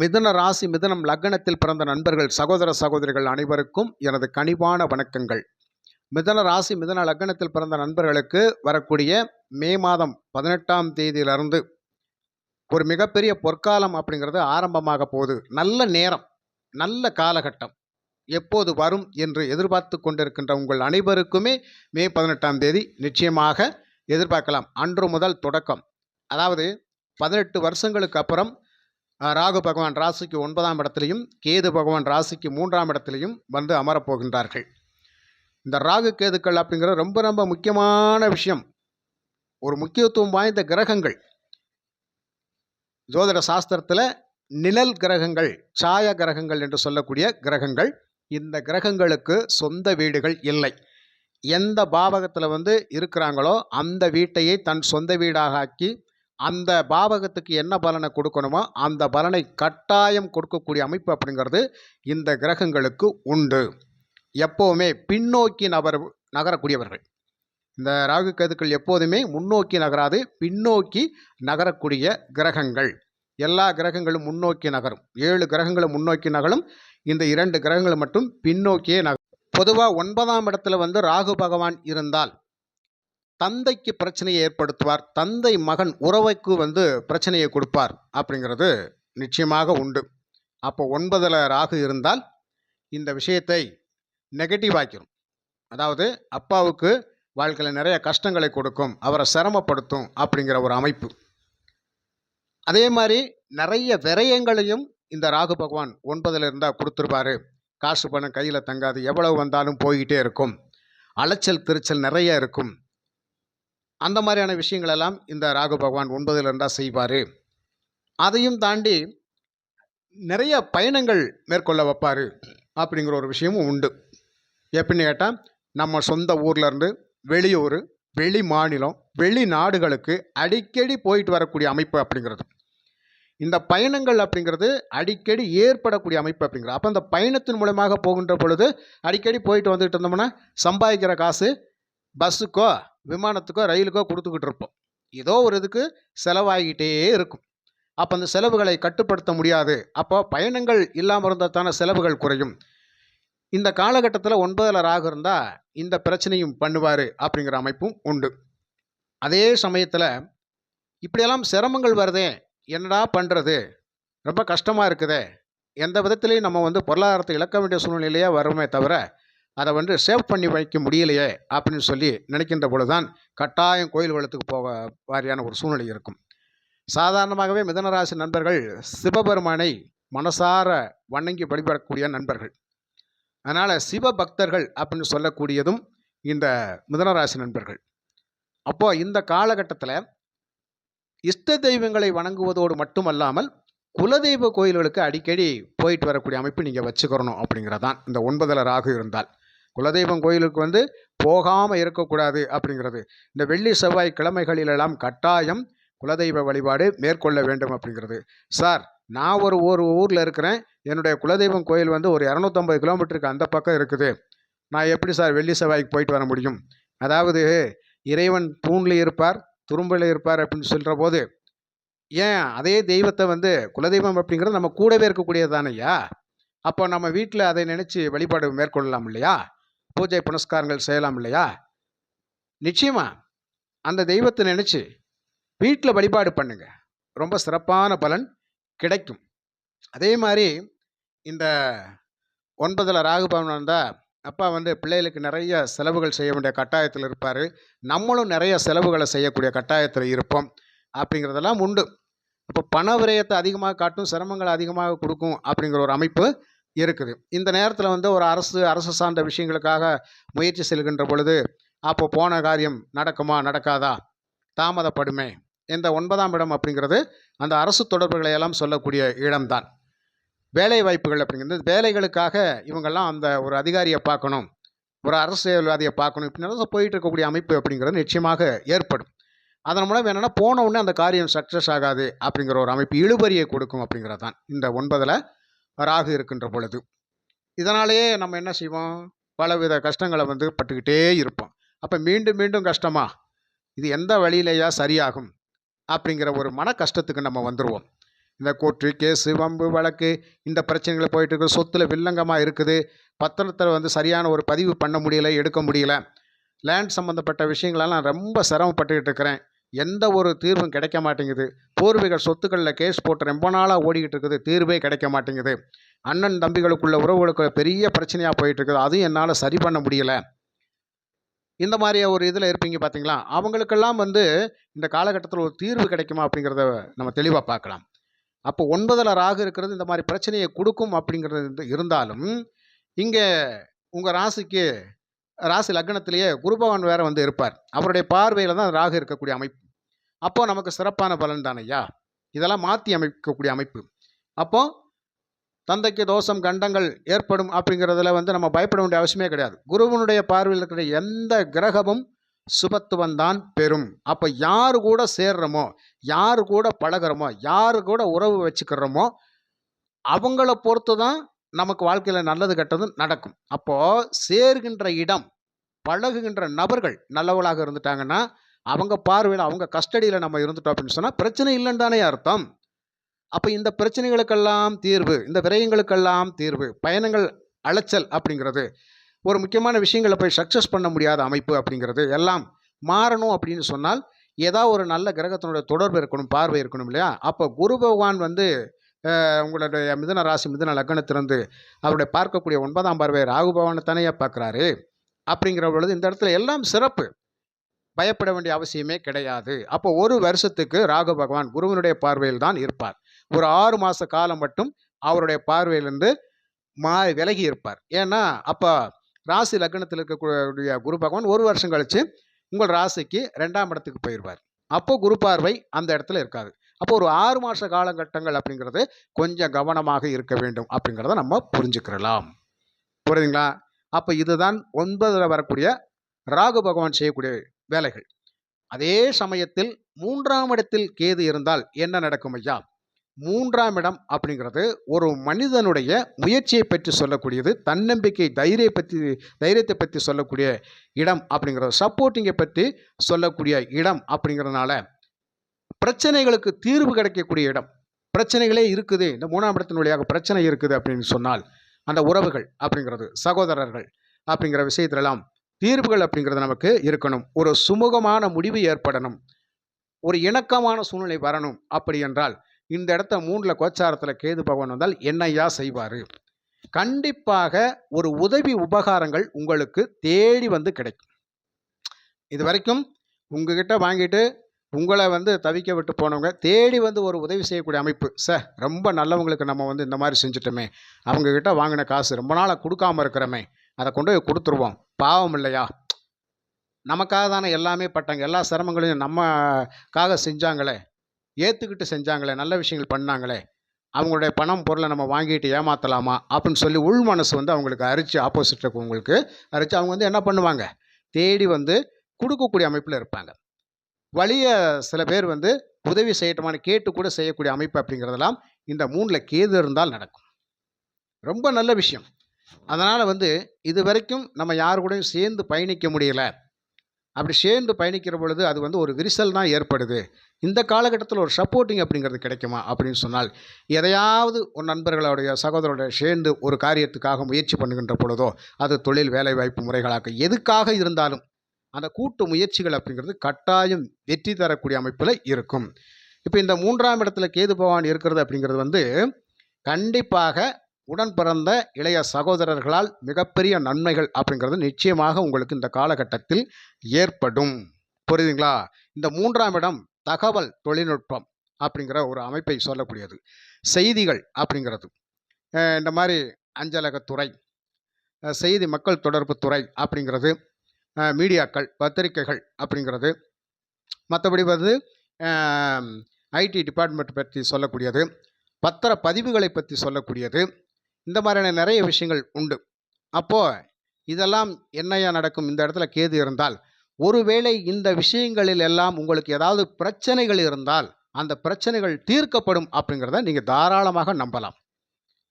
மிதுன ராசி மிதுனம் லக்னத்தில் பிறந்த நண்பர்கள் சகோதர சகோதரிகள் அனைவருக்கும் எனது கனிவான வணக்கங்கள். மிதுன ராசி மிதுன லக்னத்தில் பிறந்த நண்பர்களுக்கு வரக்கூடிய மே மாதம் பதினெட்டாம் தேதியிலிருந்து ஒரு மிகப்பெரிய பொற்காலம் அப்படிங்கிறது ஆரம்பமாக போகுது. நல்ல நேரம் நல்ல காலகட்டம் எப்போது வரும் என்று எதிர்பார்த்து கொண்டிருக்கின்ற உங்கள் அனைவருக்குமே மே பதினெட்டாம் தேதி நிச்சயமாக எதிர்பார்க்கலாம். அன்று முதல் தொடக்கம். அதாவது பதினெட்டு வருஷங்களுக்கு அப்புறம் ராகு பகவான் ராசிக்கு ஒன்பதாம் இடத்துலையும் கேது பகவான் ராசிக்கு மூன்றாம் இடத்துலையும் வந்து அமரப்போகின்றார்கள். இந்த ராகு கேதுக்கள் அப்படிங்கிற ரொம்ப ரொம்ப முக்கியமான விஷயம். ஒரு முக்கியத்துவம் வாய்ந்த கிரகங்கள். ஜோதிட சாஸ்திரத்தில் நிழல் கிரகங்கள் சாய கிரகங்கள் என்று சொல்லக்கூடிய கிரகங்கள் இந்த கிரகங்களுக்கு சொந்த வீடுகள் இல்லை. எந்த பாவகத்தில் வந்து இருக்கிறாங்களோ அந்த வீட்டையே தன் சொந்த வீடாக ஆக்கி அந்த பாவகத்துக்கு என்ன பலனை கொடுக்கணுமோ அந்த பலனை கட்டாயம் கொடுக்கக்கூடிய அமைப்பு அப்படிங்கிறது இந்த கிரகங்களுக்கு உண்டு. எப்போவுமே பின்னோக்கி நபர் நகரக்கூடியவர்கள். இந்த ராகு கதுக்கள் எப்போதுமே முன்னோக்கி நகராது பின்னோக்கி நகரக்கூடிய கிரகங்கள். எல்லா கிரகங்களும் முன்னோக்கி நகரும். ஏழு கிரகங்களும் முன்னோக்கி நகரும் இந்த இரண்டு கிரகங்கள் மட்டும் பின்னோக்கியே நகரும். பொதுவாக ஒன்பதாம் இடத்துல வந்து ராகு பகவான் இருந்தால் தந்தைக்கு பிரச்சனையை ஏற்படுத்துவார். தந்தை மகன் உறவைக்கு வந்து பிரச்சனையை கொடுப்பார் அப்படிங்கிறது நிச்சயமாக உண்டு. அப்போ ஒன்பதில் ராகு இருந்தால் இந்த விஷயத்தை நெகட்டிவ் ஆக்கிரும். அதாவது அப்பாவுக்கு வாழ்க்கையில் நிறைய கஷ்டங்களை கொடுக்கும். அவரை சிரமப்படுத்தும் அப்படிங்கிற ஒரு அமைப்பு. அதே மாதிரி நிறைய விரயங்களையும் இந்த ராகு பகவான் ஒன்பதில் இருந்தால் கொடுத்துருப்பாரு. காசு பணம் கையில் தங்காது. எவ்வளவு வந்தாலும் போய்கிட்டே இருக்கும். அலைச்சல் திருச்சல் நிறைய இருக்கும். அந்த மாதிரியான விஷயங்களெல்லாம் இந்த ராகு பகவான் ஒன்பதில் இருந்தால் செய்வார். அதையும் தாண்டி நிறைய பயணங்கள் மேற்கொள்ள வைப்பார் அப்படிங்கிற ஒரு விஷயமும் உண்டு. எப்படின்னு கேட்டால் நம்ம சொந்த ஊர்லேருந்து வெளியூர் வெளி மாநிலம் வெளிநாடுகளுக்கு அடிக்கடி போயிட்டு வரக்கூடிய அமைப்பு அப்படிங்கிறது. இந்த பயணங்கள் அப்படிங்கிறது அடிக்கடி ஏற்படக்கூடிய அமைப்பு அப்படிங்கிறது. அப்போ அந்த பயணத்தின் மூலமாக போகின்ற பொழுது அடிக்கடி போயிட்டு வந்துட்டு இருந்தோம்னா சம்பாதிக்கிற காசு பஸ்ஸுக்கோ விமானத்துக்கோ ரயிலுக்கோ கொடுத்துக்கிட்டு இருப்போம். ஏதோ ஒரு இதுக்கு செலவாகிட்டே இருக்கும். அப்போ அந்த செலவுகளை கட்டுப்படுத்த முடியாது. அப்போ பயணங்கள் இல்லாமல் இருந்தால் செலவுகள் குறையும். இந்த காலகட்டத்தில் ஒன்பதில் ராகு இருந்தால் இந்த பிரச்சனையும் பண்ணுவார் அப்படிங்கிற அமைப்பும் உண்டு. அதே சமயத்தில் இப்படியெல்லாம் சிரமங்கள் வருதே என்னடா பண்ணுறது ரொம்ப கஷ்டமாக இருக்குதே. எந்த விதத்துலேயும் நம்ம வந்து பொருளாதாரத்தை இழக்க வேண்டிய சூழ்நிலையிலேயே வருமே தவிர அதை வந்து சேவ் பண்ணி வைக்க முடியலையே அப்படின்னு சொல்லி நினைக்கின்ற பொழுதுதான் கட்டாயம் கோயில் வளத்துக்கு போக வாரியான ஒரு சூழ்நிலை இருக்கும். சாதாரணமாகவே மிதனராசி நண்பர்கள் சிவபெருமானை மனசார வணங்கி வழிபடக்கூடிய நண்பர்கள். அதனால் சிவபக்தர்கள் அப்படின்னு சொல்லக்கூடியதும் இந்த மிதனராசி நண்பர்கள். அப்போது இந்த காலகட்டத்தில் இஷ்ட தெய்வங்களை வணங்குவதோடு மட்டுமல்லாமல் குலதெய்வ கோயில்களுக்கு அடிக்கடி போயிட்டு வரக்கூடிய அமைப்பு நீங்கள் வச்சுக்கிறணும் அப்படிங்கிறதான். இந்த ஒன்பதில் ராகு இருந்தால். குலதெய்வம் கோயிலுக்கு வந்து போகாமல் இருக்கக்கூடாது அப்படிங்கிறது. இந்த வெள்ளி செவ்வாய் கிழமைகளிலெல்லாம் கட்டாயம் குலதெய்வ வழிபாடு மேற்கொள்ள வேண்டும் அப்படிங்கிறது. சார் நான் ஒரு ஒரு ஊரில் இருக்கிறேன். என்னுடைய குலதெய்வம் கோயில் வந்து ஒரு இரநூத்தம்பது கிலோமீட்டருக்கு அந்த பக்கம் இருக்குது. நான் எப்படி சார் வெள்ளி செவ்வாய்க்கு போயிட்டு வர முடியும்? அதாவது இறைவன் தூணில் இருப்பார் துரும்பில் இருப்பார் அப்படின்னு சொல்கிற போது ஏன் அதே தெய்வத்தை வந்து குலதெய்வம் அப்படிங்கிறது நம்ம கூடவே இருக்கக்கூடியது தானையா அப்போ நம்ம வீட்டில் அதை நினச்சி வழிபாடு மேற்கொள்ளலாம் இல்லையா? பூஜை புனஸ்காரங்கள் செய்யலாம் இல்லையா? நிச்சயமா. அந்த தெய்வத்தை நினச்சி வீட்டில் வழிபாடு பண்ணுங்க. ரொம்ப சிறப்பான பலன் கிடைக்கும். அதே மாதிரி இந்த ஒன்பதில் ராகுபவன் வந்தால் அப்பா வந்து பிள்ளைகளுக்கு நிறைய செலவுகள் செய்ய வேண்டிய கட்டாயத்தில் இருப்பார். நம்மளும் நிறைய செலவுகளை செய்யக்கூடிய கட்டாயத்தில் இருப்போம். அப்படிங்கிறதெல்லாம் உண்டு. இப்போ பண விரயத்தை அதிகமாக காட்டும் சிரமங்களை அதிகமாக கொடுக்கும் அப்படிங்கிற ஒரு அமைப்பு இருக்குது. இந்த நேரத்தில் வந்து ஒரு அரசு அரசு சார்ந்த விஷயங்களுக்காக முயற்சி செல்கின்ற பொழுது அப்போ போன காரியம் நடக்குமா நடக்காதா? தாமதப்படுமே. இந்த ஒன்பதாம் இடம் அப்படிங்கிறது அந்த அரசு தொடர்புகளை எல்லாம் சொல்லக்கூடிய இடம்தான். வேலை வாய்ப்புகள் அப்படிங்கிறது வேலைகளுக்காக இவங்கெல்லாம் அந்த ஒரு அதிகாரியை பார்க்கணும் ஒரு அரசியல்வாதியை பார்க்கணும் இப்படின்னு போயிட்டு இருக்கக்கூடிய அமைப்பு அப்படிங்கிறது நிச்சயமாக ஏற்படும். அதன் மூலம் என்னென்னா போன உடனே அந்த காரியம் சக்ஸஸ் ஆகாது அப்படிங்கிற ஒரு அமைப்பு இழுபறியை கொடுக்கும் அப்படிங்கிறது தான் இந்த ஒன்பதில் ராகு இருக்கின்ற பொழுது. இதனாலேயே நம்ம என்ன செய்வோம்? பலவித கஷ்டங்களை வந்து பட்டுக்கிட்டே இருப்போம். அப்போ மீண்டும் மீண்டும் கஷ்டமா? இது எந்த வழியிலேயா சரியாகும்? அப்படிங்கிற ஒரு மன கஷ்டத்துக்கு நம்ம வந்துடுவோம் இந்த கோர்ட்டு கேஸு வம்பு வழக்கு இந்த பிரச்சனைகளை போயிட்டு இருக்குது சொத்தில் வில்லங்கமாக இருக்குது. பத்திரத்தில் வந்து சரியான ஒரு பதிவு பண்ண முடியல எடுக்க முடியல. லேண்ட் சம்மந்தப்பட்ட விஷயங்களெல்லாம் ரொம்ப சிரமப்பட்டுக்கிட்டு இருக்கிறேன். எந்த ஒரு தீர்வும் கிடைக்க மாட்டேங்குது. பூர்வீக சொத்துக்களில் கேஸ் போட்டு ரொம்ப நாளாக ஓடிக்கிட்டு இருக்குது. தீர்வே கிடைக்க மாட்டேங்குது. அண்ணன் தம்பிகளுக்குள்ள உறவுகளுக்கு பெரிய பிரச்சனையாக போயிட்டு இருக்குது. அதுவும் என்னால் சரி பண்ண முடியல. இந்த மாதிரி ஒரு இதில் இருப்பீங்க பார்த்தீங்களா அவங்களுக்கெல்லாம் வந்து இந்த காலகட்டத்தில் ஒரு தீர்வு கிடைக்குமா அப்படிங்கிறத நம்ம தெளிவாக பார்க்கலாம். அப்போ ஒன்பதில் ராகு இருக்கிறது இந்த மாதிரி பிரச்சனையை கொடுக்கும் அப்படிங்கிறது இருந்தாலும் இங்கே உங்கள் ராசிக்கு ராசி லக்னத்திலேயே குருபவன் வேற வந்து இருப்பார். அவருடைய பார்வையில் தான் ராகு இருக்கக்கூடிய அமைப்பு. அப்போது நமக்கு சிறப்பான பலன் தானையா இதெல்லாம் மாற்றி அமைக்கக்கூடிய அமைப்பு. அப்போது தந்தைக்கு தோஷம் கண்டங்கள் ஏற்படும் அப்படிங்கிறதுல வந்து நம்ம பயப்பட வேண்டிய அவசியமே கிடையாது. குருவனுடைய பார்வையில் இருக்கிற எந்த கிரகமும் சுபத்துவம் தான் பெறும். அப்போ யார் கூட சேர்றோமோ யார் கூட பழகுறோமோ யார் கூட உறவு வச்சுக்கிறோமோ அவங்கள பொறுத்து தான் நமக்கு வாழ்க்கையில் நல்லது கெட்டது நடக்கும். அப்போது சேர்கின்ற இடம் பழகுகின்ற நபர்கள் நல்லவளாக இருந்துட்டாங்கன்னா அவங்க பார்வையில் அவங்க கஸ்டடியில் நம்ம இருந்துட்டோம் அப்படின்னு சொன்னால் பிரச்சனை இல்லைன்னு தானே அர்த்தம். அப்போ இந்த பிரச்சனைகளுக்கெல்லாம் தீர்வு இந்த விரயங்களுக்கெல்லாம் தீர்வு பயணங்கள் அலைச்சல் அப்படிங்கிறது ஒரு முக்கியமான விஷயங்களை போய் சக்ஸஸ் பண்ண முடியாத அமைப்பு அப்படிங்கிறது எல்லாம் மாறணும் அப்படின்னு சொன்னால் ஏதாவது ஒரு நல்ல கிரகத்தினுடைய தொடர்பு இருக்கணும் பார்வை இருக்கணும் இல்லையா? அப்போ குரு பகவான் வந்து உங்களுடைய மிதுன ராசி மிதுன லக்னத்திலிருந்து அவருடைய பார்க்கக்கூடிய ஒன்பதாம் பார்வை ராகு பகவானை தானே பார்க்குறாரு. அப்படிங்கிற பொழுது இந்த இடத்துல எல்லாம் சிறப்பு. பயப்பட வேண்டிய அவசியமே கிடையாது. அப்போ ஒரு வருஷத்துக்கு ராகு பகவான் குருவனுடைய பார்வையில் தான் இருப்பார். ஒரு ஆறு மாத காலம் மட்டும் அவருடைய பார்வையிலிருந்து மா விலகி இருப்பார். ஏன்னா அப்போ ராசி லக்னத்தில் இருக்கக்கூடிய குரு பகவான் ஒரு வருஷம் கழித்து உங்கள் ராசிக்கு ரெண்டாம் இடத்துக்கு போயிடுவார் அப்போ குரு பார்வை அந்த இடத்துல இருக்காது. அப்போ ஒரு ஆறு மாத காலகட்டங்கள் அப்படிங்கிறது கொஞ்சம் கவனமாக இருக்க வேண்டும் அப்படிங்கிறத நம்ம புரிஞ்சுக்கிறலாம். புரியுதுங்களா? அப்போ இதுதான் ஒன்பதில் வரக்கூடிய ராகு பகவான் செய்யக்கூடிய வேலைகள். அதே சமயத்தில் மூன்றாம் இடத்தில் கேது இருந்தால் என்ன நடக்கும் ஐயா? மூன்றாம் இடம் அப்படிங்கிறது ஒரு மனிதனுடைய முயற்சியை பற்றி சொல்லக்கூடியது தன்னம்பிக்கை தைரிய பற்றி தைரியத்தை பற்றி சொல்லக்கூடிய இடம் அப்படிங்கிறது சப்போர்ட்டிங்கை பற்றி சொல்லக்கூடிய இடம் அப்படிங்கிறதுனால பிரச்சனைகளுக்கு தீர்வு கிடைக்கக்கூடிய இடம். பிரச்சனைகளே இருக்குது. இந்த மூணாம் இடத்தின் வழியாக பிரச்சனை இருக்குது அப்படின்னு சொன்னால் அந்த உறவுகள் அப்படிங்கிறது சகோதரர்கள் அப்படிங்கிற விஷயத்திலெல்லாம் தீர்வுகள் அப்படிங்கிறது நமக்கு இருக்கணும். ஒரு சுமூகமான முடிவு ஏற்படணும். ஒரு இணக்கமான சூழ்நிலை வரணும். அப்படி என்றால் இந்த இடத்த மூன்றில் கோச்சாரத்தில் கேது பகவான் வந்தால் என்னையா செய்வார்? கண்டிப்பாக ஒரு உதவி உபகாரங்கள் உங்களுக்கு தேடி வந்து கிடைக்கும். இது வரைக்கும் உங்ககிட்ட வாங்கிட்டு உங்களை வந்து தவிக்க விட்டு போனவங்க தேடி வந்து ஒரு உதவி செய்யக்கூடிய அமைப்பு. சார் ரொம்ப நல்லவங்களுக்கு நம்ம வந்து இந்த மாதிரி செஞ்சுட்டோமே. அவங்கக்கிட்ட வாங்கின காசு ரொம்ப நாளாக கொடுக்காம இருக்கிறோமே. அதை கொண்டு போய் கொடுத்துருவோம். பாவம் இல்லையா? நமக்காக தானே எல்லாமே பட்டாங்க. எல்லா சிரமங்களையும் நம்மக்காக செஞ்சாங்களே. ஏற்றுக்கிட்டு செஞ்சாங்களே. நல்ல விஷயங்கள் பண்ணாங்களே. அவங்களுடைய பணம் பொருளை நம்ம வாங்கிட்டு ஏமாற்றலாமா அப்படின்னு சொல்லி உள் மனசு வந்து அவங்களுக்கு அரிச்சு ஆப்போசிட் இருக்கவங்களுக்கு அரிச்சு அவங்க வந்து என்ன பண்ணுவாங்க? தேடி வந்து கொடுக்கக்கூடிய அமைப்பில் இருப்பாங்க. வழியை சில பேர் வந்து உதவி செய்யட்டுமான்னு கேட்டு கூட செய்யக்கூடிய அமைப்பு அப்படிங்கிறதெல்லாம் இந்த மூணில் கேது இருந்தால் நடக்கும். ரொம்ப நல்ல விஷயம். அதனால் வந்து இது வரைக்கும் நம்ம யார் கூடயும் சேர்ந்து பயணிக்க முடியல. அப்படி சேர்ந்து பயணிக்கிற பொழுது அது வந்து ஒரு விரிசல் தான் ஏற்படுது. இந்த காலகட்டத்தில் ஒரு சப்போர்ட்டிங் அப்படிங்கிறது கிடைக்குமா அப்படின்னு சொன்னால் எதையாவது ஒரு நண்பர்களுடைய சகோதரருடைய சேர்ந்து ஒரு காரியத்துக்காக முயற்சி பண்ணுகின்ற பொழுதோ அது தொழில் வேலைவாய்ப்பு முறைகளாக எதுக்காக இருந்தாலும் அந்த கூட்டு முயற்சிகள் அப்படிங்கிறது கட்டாயம் வெற்றி தரக்கூடிய அமைப்பில் இருக்கும். இப்போ இந்த மூன்றாம் இடத்துல கேது பகவான் இருக்கிறது அப்படிங்கிறது வந்து கண்டிப்பாக உடன் பிறந்த இளைய சகோதரர்களால் மிகப்பெரிய நன்மைகள் அப்படிங்கிறது நிச்சயமாக உங்களுக்கு இந்த காலகட்டத்தில் ஏற்படும். புரியுதுங்களா? இந்த மூன்றாம் இடம் தகவல் தொழில்நுட்பம் அப்படிங்கிற ஒரு அமைப்பை சொல்லக்கூடியது. செய்திகள் அப்படிங்கிறது. இந்த மாதிரி அஞ்சலகத்துறை செய்தி மக்கள் தொடர்பு துறை அப்படிங்கிறது மீடியாக்கள் பத்திரிக்கைகள் அப்படிங்கிறது. மற்றபடி வந்து ஐடி டிபார்ட்மெண்ட் பற்றி சொல்லக்கூடியது பத்திர பதிவுகளை பற்றி சொல்லக்கூடியது இந்த மாதிரியான நிறைய விஷயங்கள் உண்டு. அப்போது இதெல்லாம் என்னையா நடக்கும்? இந்த இடத்துல கேது இருந்தால் ஒருவேளை இந்த விஷயங்களில் எல்லாம் உங்களுக்கு ஏதாவது பிரச்சனைகள் இருந்தால் அந்த பிரச்சனைகள் தீர்க்கப்படும் அப்படிங்கிறத நீங்கள் தாராளமாக நம்பலாம்.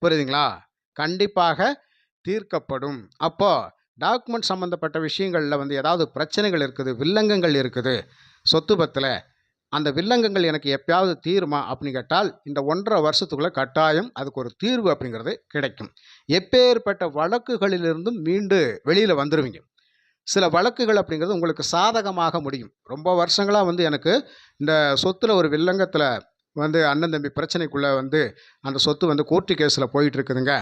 புரியுதுங்களா? கண்டிப்பாக தீர்க்கப்படும். அப்போது டாக்குமெண்ட் சம்மந்தப்பட்ட விஷயங்களில் வந்து ஏதாவது பிரச்சனைகள் இருக்குது வில்லங்கங்கள் இருக்குது சொத்து பத்தில் அந்த வில்லங்கங்கள் எனக்கு எப்பயாவது தீருமா அப்படின்னு கேட்டால் இந்த ஒன்றரை வருஷத்துக்குள்ளே கட்டாயம் அதுக்கு ஒரு தீர்வு அப்படிங்கிறது கிடைக்கும். எப்பேற்பட்ட வழக்குகளிலிருந்தும் மீண்டு வெளியில் வந்துடுவீங்க சில வழக்குகள் அப்படிங்கிறது உங்களுக்கு சாதகமாக முடியும். ரொம்ப வருஷங்களாக வந்து எனக்கு இந்த சொத்தில் ஒரு வில்லங்கத்தில் வந்து அண்ணன் தம்பி பிரச்சனைக்குள்ளே வந்து அந்த சொத்து வந்து கோர்ட்டு கேஸில் போயிட்டு இருக்குதுங்க.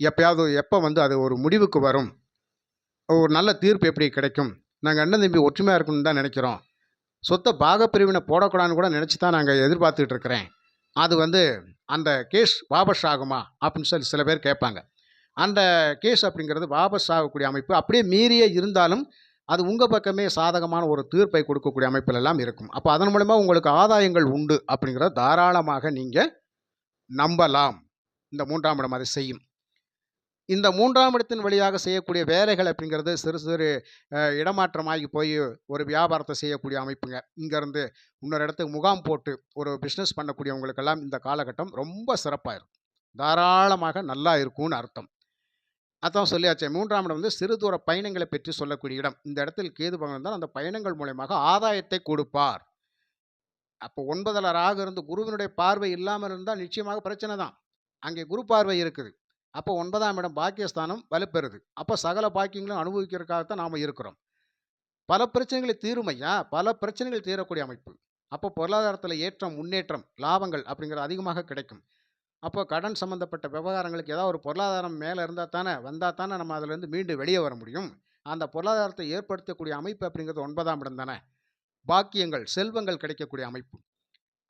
எப்பயாவது எப்போ வந்து அது ஒரு முடிவுக்கு வரும்? ஒரு நல்ல தீர்ப்பு எப்படி கிடைக்கும்? நாங்கள் அண்ணன் தம்பி ஒற்றுமையாக இருக்கணும்னு தான் நினைக்கிறோம். சொத்தை பாகப்பிரிவினை போடக்கூடாதுன்னு கூட நினச்சி தான் நாங்கள் எதிர்பார்த்துட்டு இருக்கிறேன். அது வந்து அந்த கேஸ் வாபஸ் ஆகுமா? அப்படின்னு சொல்லி சில பேர் கேட்பாங்க. அந்த கேஸ் அப்படிங்கிறது வாபஸ் ஆகக்கூடிய அமைப்பு அப்படியே மீறியே இருந்தாலும் அது உங்கள் பக்கமே சாதகமான ஒரு தீர்ப்பை கொடுக்கக்கூடிய அமைப்பில் எல்லாம் இருக்கும். அப்போ அதன் மூலமாக உங்களுக்கு ஆதாயங்கள் உண்டு அப்படிங்கிறத தாராளமாக நீங்கள் நம்பலாம். இந்த மூன்றாம் இடம் அதை செய்யும். இந்த மூன்றாம் இடத்தின் வழியாக செய்யக்கூடிய வேலைகள் அப்படிங்கிறது சிறு சிறு இடமாற்றமாகி போய் ஒரு வியாபாரத்தை செய்யக்கூடிய அமைப்புங்க. இங்கேருந்து இன்னொரு இடத்துக்கு முகாம் போட்டு ஒரு பிஸ்னஸ் பண்ணக்கூடியவங்களுக்கெல்லாம் இந்த காலகட்டம் ரொம்ப சிறப்பாக இருக்கும் தாராளமாக நல்லா இருக்கும்னு அர்த்தம். அதான் சொல்லியாச்சே. மூன்றாம் இடம் வந்து சிறு தூர பயணங்களை பற்றி சொல்லக்கூடிய இடம். இந்த இடத்தில் கேது பகவான் தான் அந்த பயணங்கள் மூலயமாக ஆதாயத்தை கொடுப்பார். அப்போ ஒன்பதில் ராக இருந்து குருவினுடைய பார்வை இல்லாமல் இருந்தால் நிச்சயமாக பிரச்சனை தான். அங்கே குரு பார்வை இருக்குது. அப்போ ஒன்பதாம் இடம் பாக்கியஸ்தானம் வலுப்பெறுது. அப்போ சகல பாக்கியங்களும் அனுபவிக்கிறதுக்காகத்தான் நாம் இருக்கிறோம். பல பிரச்சனைகளை தீருமையா? பல பிரச்சனைகள் தீரக்கூடிய அமைப்பு. அப்போ பொருளாதாரத்தில் ஏற்றம் முன்னேற்றம் லாபங்கள் அப்படிங்கிறது அதிகமாக கிடைக்கும். அப்போ கடன் சம்மந்தப்பட்ட விவகாரங்களுக்கு ஏதாவது ஒரு பொருளாதாரம் மேலே இருந்தால் தானே வந்தால் தானே நம்ம அதிலேருந்து மீண்டும் வெளியே வர முடியும். அந்த பொருளாதாரத்தை ஏற்படுத்தக்கூடிய அமைப்பு அப்படிங்கிறது ஒன்பதாம் இடம் தானே. பாக்கியங்கள் செல்வங்கள் கிடைக்கக்கூடிய அமைப்பு.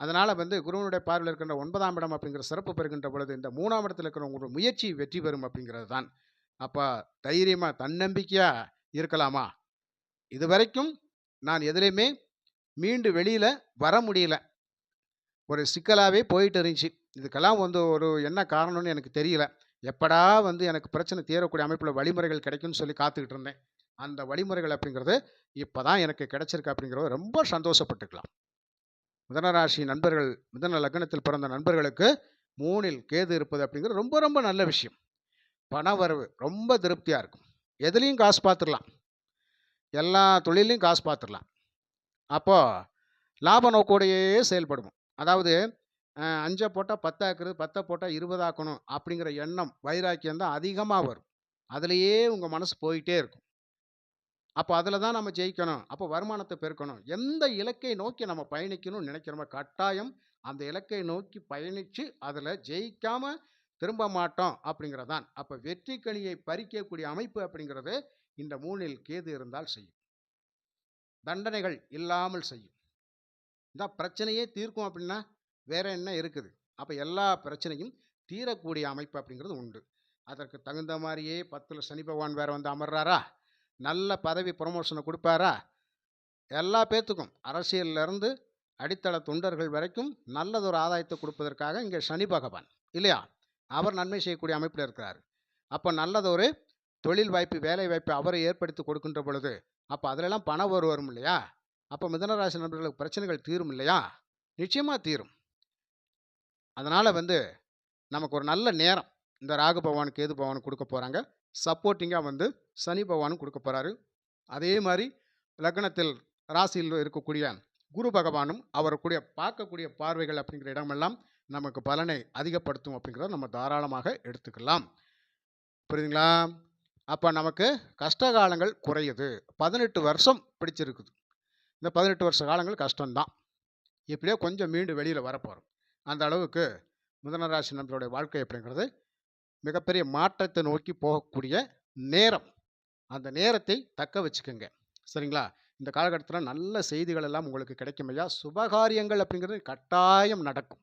அதனால் வந்து குருவனுடைய பார்வையில் இருக்கின்ற ஒன்பதாம் இடம் அப்படிங்கிற சிறப்பு பெறுகின்ற பொழுது இந்த மூணாம் இடத்துல இருக்கிற உங்களோட முயற்சி வெற்றி பெறும் அப்படிங்கிறது தான். அப்போ தைரியமாக தன்னம்பிக்கையாக இருக்கலாமா? இது வரைக்கும் நான் எதுலேயுமே மீண்டு வெளியில் வர முடியல. ஒரு சிக்கலாகவே போயிட்டு இருந்துச்சு. இதுக்கெல்லாம் வந்து ஒரு என்ன காரணம்னு எனக்கு தெரியல. எப்படா வந்து எனக்கு பிரச்சனை தீரக்கூடிய அமைப்பில் வழிமுறைகள் கிடைக்கும்னு சொல்லி காத்துக்கிட்டு இருந்தேன். அந்த வழிமுறைகள் அப்படிங்கிறது இப்போ தான் எனக்கு கிடச்சிருக்கு அப்படிங்கிறத ரொம்ப சந்தோஷப்பட்டுக்கலாம். மிதனராசி நண்பர்கள் மிதன லக்னத்தில் பிறந்த நண்பர்களுக்கு மூணில் கேது இருப்பது அப்படிங்கிறது ரொம்ப ரொம்ப நல்ல விஷயம். பண வரவு ரொம்ப திருப்தியாக இருக்கும். எதுலேயும் காசு பார்த்துடலாம் எல்லா தொழிலையும் காசு பார்த்துடலாம் அப்போது லாப நோக்கோடையே செயல்படுவோம். அதாவது அஞ்சை போட்டால் பத்தாக்குறது பத்தை போட்டால் இருபதாக்கணும் அப்படிங்கிற எண்ணம் வைராக்கியம் தான் அதிகமாக வரும். அதுலேயே உங்கள் மனசு போயிட்டே இருக்கும். அப்போ அதில் தான் நம்ம ஜெயிக்கணும். அப்போ வருமானத்தை பெருக்கணும். எந்த இலக்கை நோக்கி நம்ம பயணிக்கணும்னு நினைக்கிறோமோ கட்டாயம் அந்த இலக்கை நோக்கி பயணித்து அதில் ஜெயிக்காமல் திரும்ப மாட்டோம் அப்படிங்கிறதான் அப்போ வெற்றி கனியை பறிக்கக்கூடிய அமைப்பு அப்படிங்கிறது இந்த மூணில் கேது இருந்தால் செய்யும். தண்டனைகள் இல்லாமல் செய்யும். இந்த பிரச்சனையே தீர்க்கும் அப்படின்னா வேற என்ன இருக்குது? அப்போ எல்லா பிரச்சனையும் தீரக்கூடிய அமைப்பு அப்படிங்கிறது உண்டு. அதற்கு தகுந்த மாதிரியே பத்தில் சனி பகவான் வேறு வந்து அமர்றாரா? நல்ல பதவி ப்ரொமோஷனை கொடுப்பாரா? எல்லா பேத்துக்கும். அரசியல்ல இருந்து அடித்தள தொண்டர்கள் வரைக்கும் நல்லதொரு ஆதாயத்தை கொடுப்பதற்காக இங்கே சனி பகவான் இல்லையா? அவர் நன்மை செய்யக்கூடிய அமைப்பில் இருக்கிறார். அப்போ நல்லதொரு தொழில் வாய்ப்பு வேலை வாய்ப்பு அவரை ஏற்படுத்தி கொடுக்கின்ற பொழுது அப்போ அதிலெல்லாம் பணம் வரும் வரும் இல்லையா? அப்போ மிதனராசி நண்பர்களுக்கு பிரச்சனைகள் தீரும் இல்லையா? நிச்சயமாக தீரும். அதனால் வந்து நமக்கு ஒரு நல்ல நேரம். இந்த ராகு பகவானுக்கு கேது பகவானுக்கு கொடுக்க போகிறாங்க சப்போர்ட்டிங்காக வந்து சனி பகவானும் கொடுக்க போகிறாரு அதே மாதிரி லக்னத்தில் ராசியில் இருக்கக்கூடிய குரு பகவானும் அவருக்குடைய பார்க்கக்கூடிய பார்வைகள் அப்படிங்கிற இடமெல்லாம் நமக்கு பலனை அதிகப்படுத்தும் அப்படிங்கிறத நம்ம தாராளமாக எடுத்துக்கலாம். புரியுதுங்களா? அப்போ நமக்கு கஷ்ட காலங்கள் குறையுது. பதினெட்டு வருஷம் பிடிச்சிருக்குது. இந்த பதினெட்டு வருஷ காலங்கள் கஷ்டம்தான். இப்படியே கொஞ்சம் மீண்டு வெளியில் வரப்போகிறோம் அந்த அளவுக்கு மிதனராசி நம்மளுடைய வாழ்க்கை அப்படிங்கிறது மிகப்பெரிய மாற்றத்தை நோக்கி போகக்கூடிய நேரம். அந்த நேரத்தை தக்க வச்சுக்கோங்க. சரிங்களா? இந்த காலகட்டத்தில் நல்ல செய்திகள் எல்லாம் உங்களுக்கு கிடைக்கும் ஐயா. சுபகாரியங்கள் அப்படிங்கிறது கட்டாயம் நடக்கும்.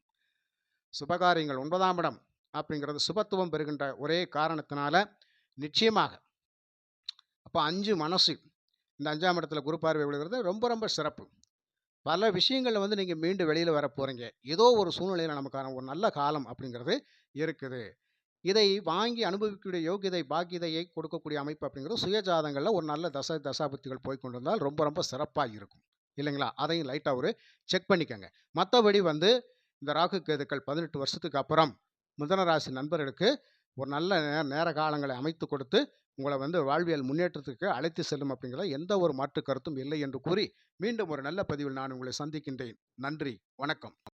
சுபகாரியங்கள் ஒன்பதாம் இடம் அப்படிங்கிறது சுபத்துவம் பெறுகின்ற ஒரே காரணத்தினால நிச்சயமாக அப்போ அஞ்சு மனசு. இந்த அஞ்சாம் இடத்துல குரு பார்வை விழுகிறது ரொம்ப ரொம்ப சிறப்பு. பல விஷயங்களில் வந்து நீங்கள் மீண்டும் வெளியில் வர போகிறீங்க ஏதோ ஒரு சூழ்நிலையில் நமக்கான ஒரு நல்ல காலம் அப்படிங்கிறது இருக்குது. இதை வாங்கி அனுபவிக்கக்கூடிய யோகியதை பாக்கியதையை கொடுக்கக்கூடிய அமைப்பு அப்படிங்கிறது சுயஜாதங்களில் ஒரு நல்ல தச தசாபத்திகள் போய் கொண்டிருந்தால் ரொம்ப ரொம்ப சிறப்பாக இருக்கும். இல்லைங்களா? அதையும் லைட்டாக ஒரு செக் பண்ணிக்கோங்க. மற்றபடி வந்து இந்த ராகு கேதுக்கள் பதினெட்டு வருஷத்துக்கு அப்புறம் மிதனராசி நண்பர்களுக்கு ஒரு நல்ல நேர காலங்களை அமைத்து கொடுத்து உங்களை வந்து வாழ்வியல் முன்னேற்றத்துக்கு அழைத்து செல்லும் அப்படிங்கிற எந்த ஒரு மாற்று கருத்தும் இல்லை என்று கூறி மீண்டும் ஒரு நல்ல பதிவில் நான் உங்களை சந்திக்கின்றேன். நன்றி. வணக்கம்.